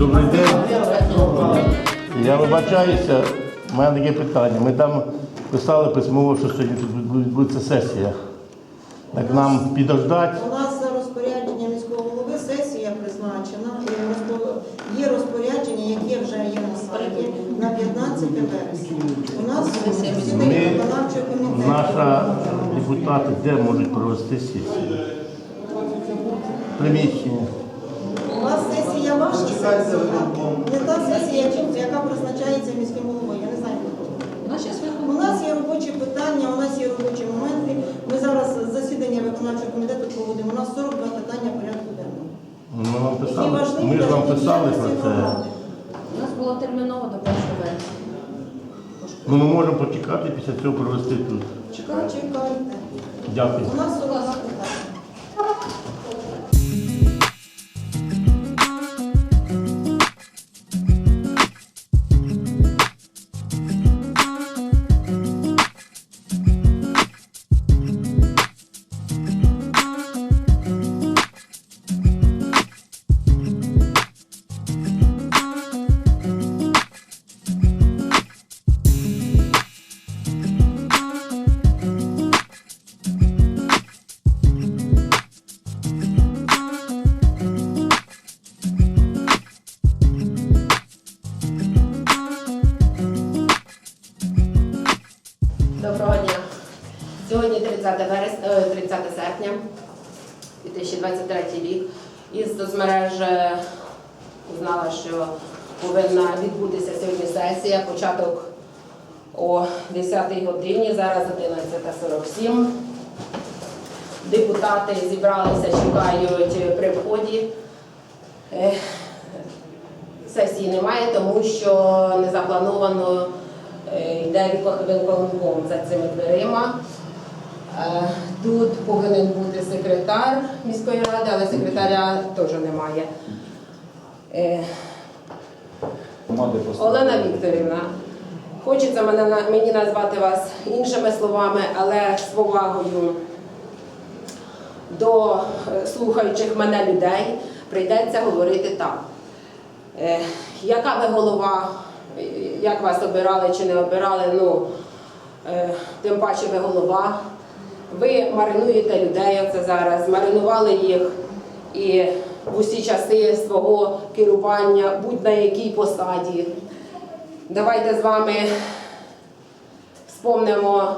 Добрий день. Я вибачаюся, у мене таке питання. Ми там писали письмово, що сьогодні тут відбудеться сесія. Так нам підождати. У нас за розпорядження міського голови сесія призначена. і розпо- Є розпорядження, яке вже є на сайті на 15 вересня. У нас засідання Ми, виконавчого комітету. наша депутати, де можуть провести сесію? Приміщення. У вас сесія не та сесія, яка призначається міським головою. Я не знаю. У нас є робочі питання, у нас є робочі моменти. Ми зараз засідання виконавчого комітету проводимо. У нас 42 питання порядку денного. Ми вам писали. Ми ж вам писали про це. У нас було терміново до 1 вересня. Ну, ми можемо почекати після цього провести тут. Почекайте. Дякую. У нас 42 питання. Із соцмереж е, що повинна відбутися сьогодні сесія. Початок о 10 годині, зараз 11.47. Депутати зібралися, чекають при вході. Е, Сесії немає, тому що не заплановано е, йде виконком за цими дверима. Тут повинен бути секретар міської ради, але секретаря теж немає. Е, Олена Вікторівна, хочеться мене, мені назвати вас іншими словами, але з повагою до е, слухаючих мене людей прийдеться говорити так. Е, Яка ви голова, е, як вас обирали чи не обирали, ну е, тим паче ви голова. Ви маринуєте людей оце зараз, маринували їх і в усі часи свого керування, будь на якій посаді. Давайте з вами спомнимо,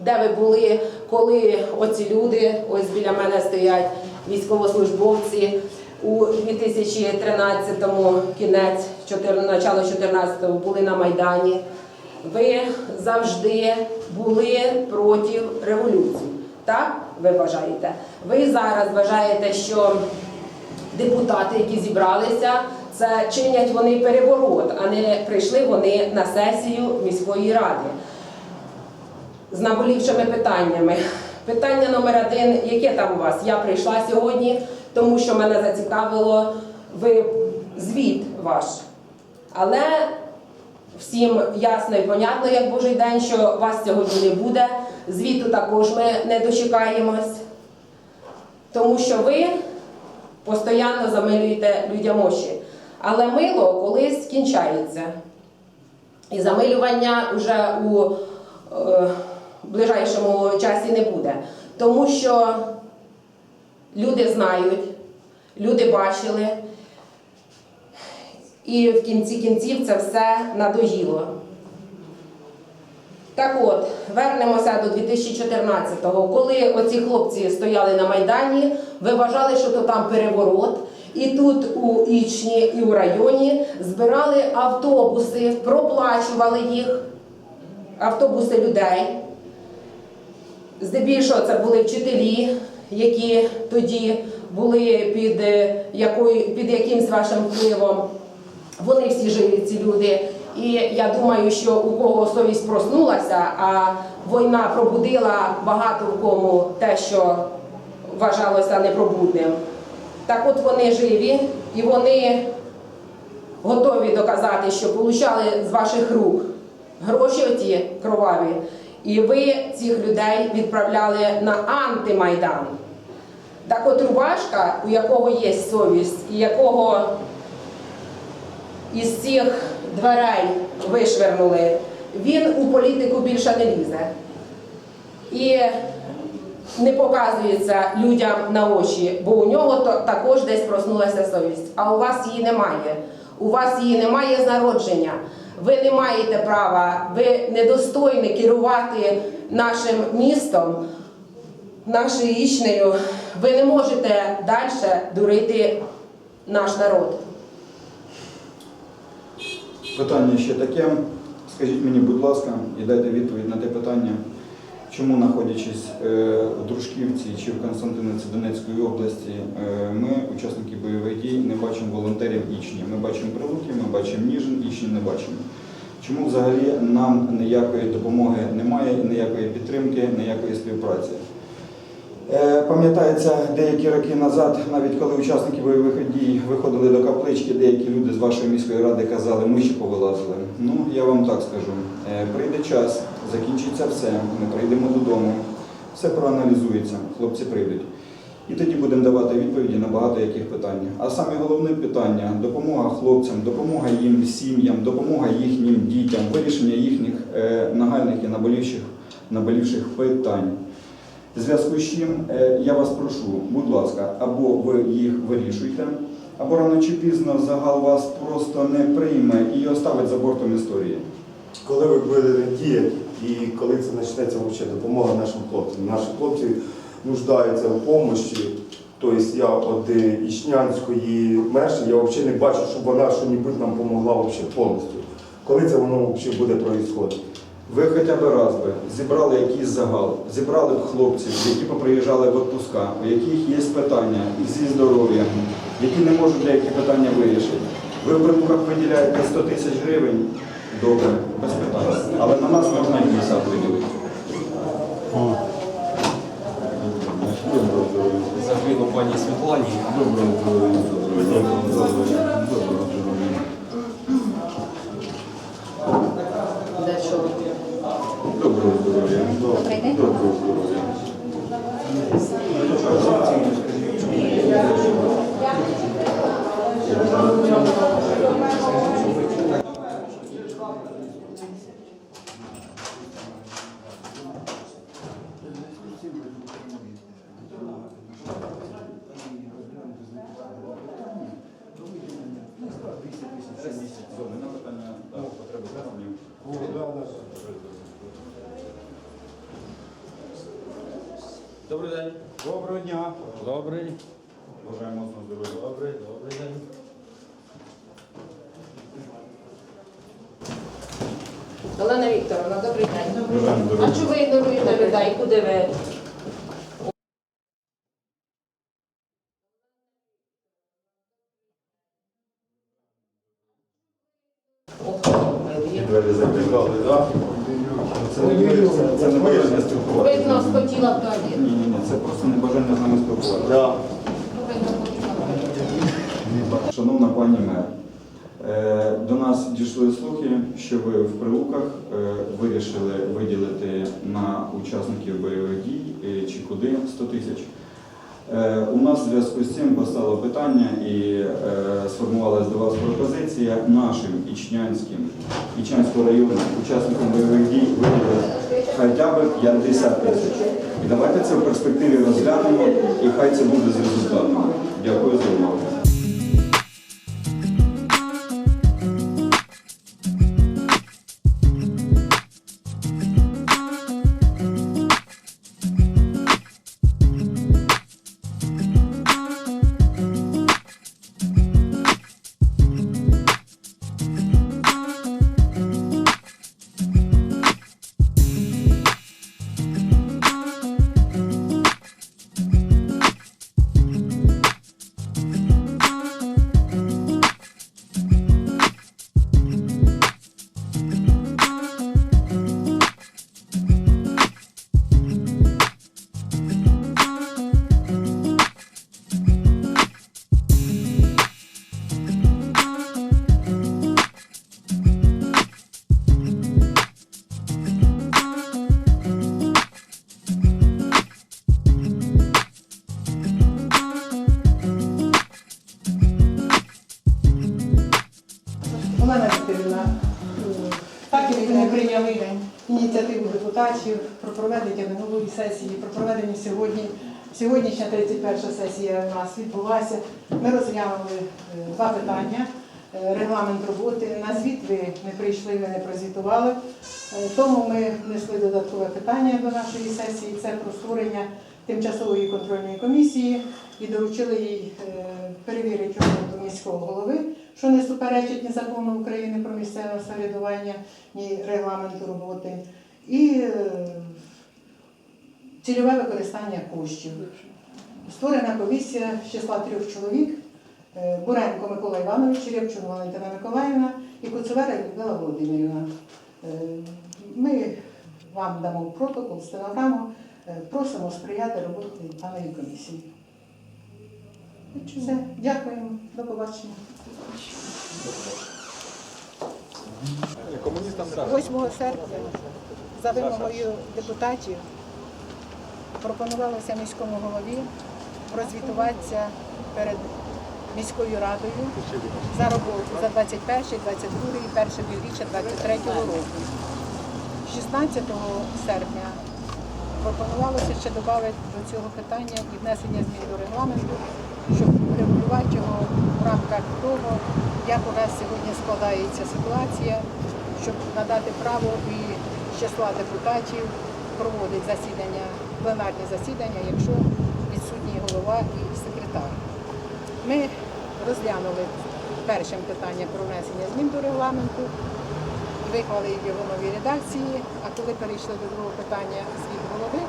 де ви були, коли оці люди, ось біля мене стоять військовослужбовці у 2013-му, кінець, 14, начало 14-го були на Майдані. Ви завжди були проти революції. Так, ви вважаєте? Ви зараз вважаєте, що депутати, які зібралися, це чинять вони переворот, а не прийшли вони на сесію міської ради з наболівшими питаннями. Питання номер один, яке там у вас? Я прийшла сьогодні, тому що мене зацікавило ви звіт ваш. Але всім ясно і понятно, як Божий день, що вас сьогодні не буде. Звіту також ми не дочекаємось, тому що ви постійно замилюєте людям очі. Але мило колись кінчається. І замилювання вже у е, ближайшому часі не буде. Тому що люди знають, люди бачили, і в кінці кінців це все надоїло. Так от, вернемося до 2014-го. Коли оці хлопці стояли на Майдані, ви вважали, що то там переворот. І тут у Ічні і у районі збирали автобуси, проплачували їх, автобуси людей. Здебільшого це були вчителі, які тоді були під, е, якою, під якимсь вашим впливом. Вони всі живі, ці люди. І я думаю, що у кого совість проснулася, а війна пробудила багато в кому те, що вважалося непробудним. Так от вони живі і вони готові доказати, що получали з ваших рук гроші оті кроваві. І ви цих людей відправляли на антимайдан. Так от Рубашка, у якого є совість, і якого із цих дверей вишвернули, він у політику більше не лізе. І не показується людям на очі, бо у нього також десь проснулася совість. А у вас її немає. У вас її немає з народження. Ви не маєте права, ви недостойні керувати нашим містом, нашою Ічнею. Ви не можете далі дурити наш народ. Питання ще таке. Скажіть мені, будь ласка, і дайте відповідь на те питання, чому, знаходячись е, в Дружківці чи в Константиниці Донецької області, е, ми, учасники бойових дій, не бачимо волонтерів Ічні. Ми бачимо Прилуки, ми бачимо Ніжин, Ічні не бачимо. Чому взагалі нам ніякої допомоги немає, ніякої підтримки, ніякої співпраці? Е, Пам'ятається, деякі роки назад, навіть коли учасники бойових дій виходили до каплички, деякі люди з вашої міської ради казали, ми ще повилазили. Ну, я вам так скажу. Е, Прийде час, закінчиться все, ми прийдемо додому, все проаналізується, хлопці прийдуть. І тоді будемо давати відповіді на багато яких питань. А саме головне питання допомога хлопцям, допомога їм сім'ям, допомога їхнім дітям, вирішення їхніх е, нагальних і наболівших, наболівших питань. В зв'язку з чим е, я вас прошу, будь ласка, або ви їх вирішуйте, або рано чи пізно загал вас просто не прийме і оставить за бортом історії. Коли ви будете діяти і коли це почнеться взагалі допомога нашим хлопцям. Наші хлопці нуждаються в допомогі. Тобто я від Ічнянської мерші, я взагалі не бачу, щоб вона щось нам допомогла повністю. Коли це воно взагалі буде відбуватися? Ви хоча б раз би зібрали якийсь загал, зібрали б хлопців, які поприїжджали в відпуска, у яких є питання зі здоров'ям, які не можуть деякі питання вирішити. Ви в притулках виділяєте 100 тисяч гривень, добре, без питань. Але на нас можна і 50 виділити. Добрий день. Доброго дня. Добрий. Бажаємо моцного здоров'я. Добрий, добрий день. Олена Вікторовна, добрий день. Бажаємо А здоров'я. чому ви ігноруєте людей? Куди ви? Ох, милі. Двері закривали, так? Це не це не бажання спілкуватися. Видно, схотіла в туалет. Ні, ні, ні, це просто небажання з нами спілкуватися. Да. Видно, хотіла в туалет. Шановна пані мер, е, до нас дійшли слухи, що ви в прилуках е, вирішили виділити на учасників бойових дій е, чи куди 100 тисяч. Е, У нас в зв'язку з цим постало питання і сформувалась до вас пропозиція нашим ічнянським, Ічнянського району учасникам бойових дій виділити хоча б 50 тисяч. І давайте це в перспективі розглянемо, і хай це буде з результатом. Дякую за увагу. Підтримали ініціативу депутатів про проведення минулої сесії, про проведення сьогодні. Сьогоднішня 31 сесія у нас відбулася. Ми розглянули е, два питання. Е, Регламент роботи. На звіт ви не прийшли, ви не прозвітували. Е, Тому ми внесли додаткове питання до нашої сесії. Це про створення тимчасової контрольної комісії і доручили їй перевірити роботу міського голови, що не суперечить ні закону України про місцеве самоврядування, ні регламенту роботи, і е, цільове використання коштів. Створена комісія з числа трьох чоловік. е, Буренко Микола Іванович, Рябчун Валентина Миколаївна і Куцевера Людмила Володимирівна. Е, Ми вам дамо протокол, стенограму, просимо сприяти роботі даної комісії. Все, дякуємо, до побачення. 8 серпня за вимогою депутатів пропонувалося міському голові розвітуватися перед міською радою за роботу за 21, 22 і перше півріччя 23 року. 16 серпня пропонувалося ще додати до цього питання і внесення змін до регламенту, щоб регулювати його в рамках того, як у нас сьогодні складається ситуація, щоб надати право і числа депутатів проводити засідання, пленарні засідання, якщо відсутній голова і секретар. Ми розглянули першим питання про внесення змін до регламенту, виклали його в новій редакції, а коли перейшли до другого питання звіт голови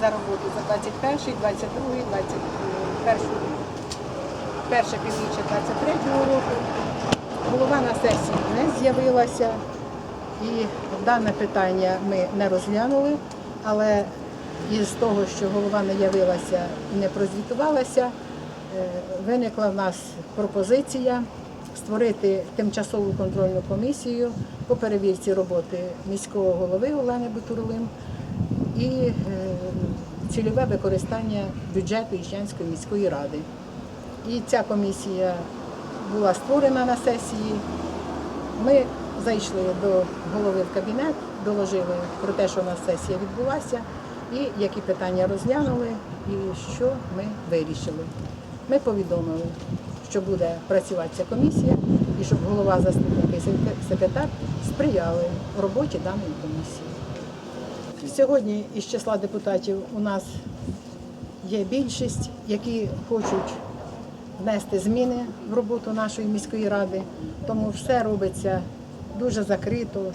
за роботу за 21, 22, 21, перше півріччя 23 року, голова на сесії не з'явилася, і дане питання ми не розглянули, але із того, що голова не явилася і не прозвітувалася, е, виникла в нас пропозиція створити тимчасову контрольну комісію по перевірці роботи міського голови Олени Бутурлин і е, цільове використання бюджету Іщанської міської ради. І ця комісія була створена на сесії. Ми зайшли до голови в кабінет, доложили про те, що у нас сесія відбулася, і які питання розглянули, і що ми вирішили. Ми повідомили, що буде працювати ця комісія, і щоб голова, заступник і секретар сприяли роботі даної комісії. Сьогодні із числа депутатів у нас є більшість, які хочуть внести зміни в роботу нашої міської ради, тому все робиться дуже закрито,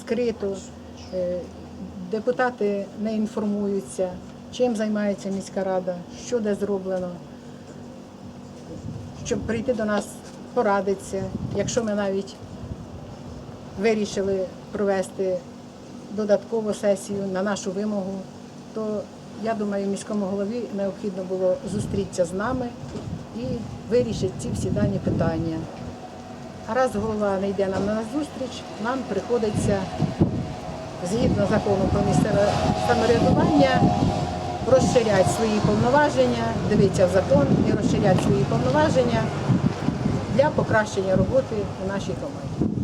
скрито. Е, Депутати не інформуються, чим займається міська рада, що де зроблено, щоб прийти до нас порадитися, якщо ми навіть вирішили провести додаткову сесію на нашу вимогу, то я думаю, міському голові необхідно було зустрітися з нами і вирішити ці всі дані питання. А раз голова не йде нам на зустріч, нам приходиться згідно закону про місцеве самоврядування розширяти свої повноваження, дивитися в закон і розширяти свої повноваження для покращення роботи у нашій громаді.